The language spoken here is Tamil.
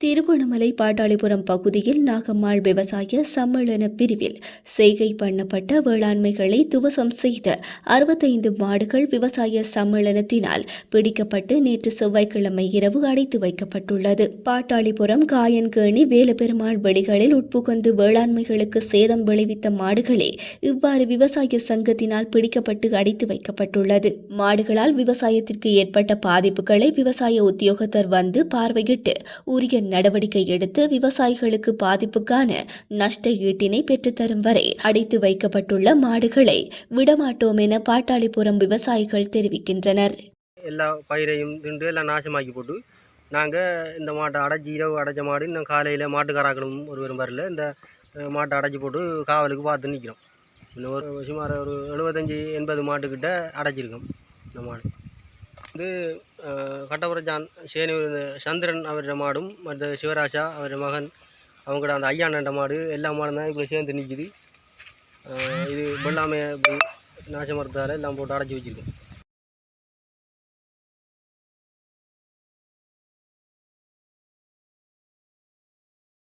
திருகோணமலை பாட்டாளிபுரம் பகுதியில் நாகம்மாள் விவசாய சம்மேளன பிரிவில் செய்கை பண்ணப்பட்ட வேளாண்மைகளை துவசம் செய்த அறுபத்தைந்து மாடுகள் விவசாய சம்மேளனத்தினால் பிடிக்கப்பட்டு நேற்று செவ்வாய்க்கிழமை இரவு அடைத்து வைக்கப்பட்டுள்ளது. பாட்டாளிபுரம் காயன்கேணி வேலபெருமாள் வெளிகளில் உட்புகுந்து வேளாண்மைகளுக்கு சேதம் விளைவித்த மாடுகளே இவ்வாறு விவசாய சங்கத்தினால் பிடிக்கப்பட்டு அடைத்து வைக்கப்பட்டுள்ளது. மாடுகளால் விவசாயத்திற்கு ஏற்பட்ட பாதிப்புகளை விவசாய உத்தியோகத்தர் வந்து பார்வையிட்டு உரிய நடவடிக்கை எடுத்து விவசாயிகளுக்கு பாதிப்புக்கான நஷ்ட ஈட்டினை பெற்றுத்தரும் வரை அடைத்து வைக்கப்பட்டுள்ள மாடுகளை விடமாட்டோம் என பாட்டாளிபுரம் விவசாயிகள் தெரிவிக்கின்றனர். எல்லா பயிரையும் திண்டு எல்லாம் நாசமாக்கி போட்டு நாங்கள் இந்த மாட்டை அடைச்சி இரவு அடைச்ச மாடு இன்னும் காலையில் மாட்டுக்காராக்களும் ஒருவரும் வரல. இந்த மாட்டை அடைச்சி போட்டு காவலுக்கு பார்த்து நிற்கிறோம் இன்னும் ஒரு சுமார் ஒரு எழுபத்தஞ்சி எண்பது மாட்டுக்கிட்ட அடைச்சிருக்கோம் இந்த மாடு. இது கட்டபுரஜான் சேனூர் சந்திரன் அவருடைய மாடும் மற்ற சிவராஜா அவரோட மகன் அவங்களோட அந்த ஐயாண்ட மாடு எல்லா மாடும் தான் இப்போ சேர்ந்து நிற்கிது இது வெள்ளாமை நாசமரத்தால் எல்லாம் போட்டு அடைச்சி வச்சுருக்கோம்.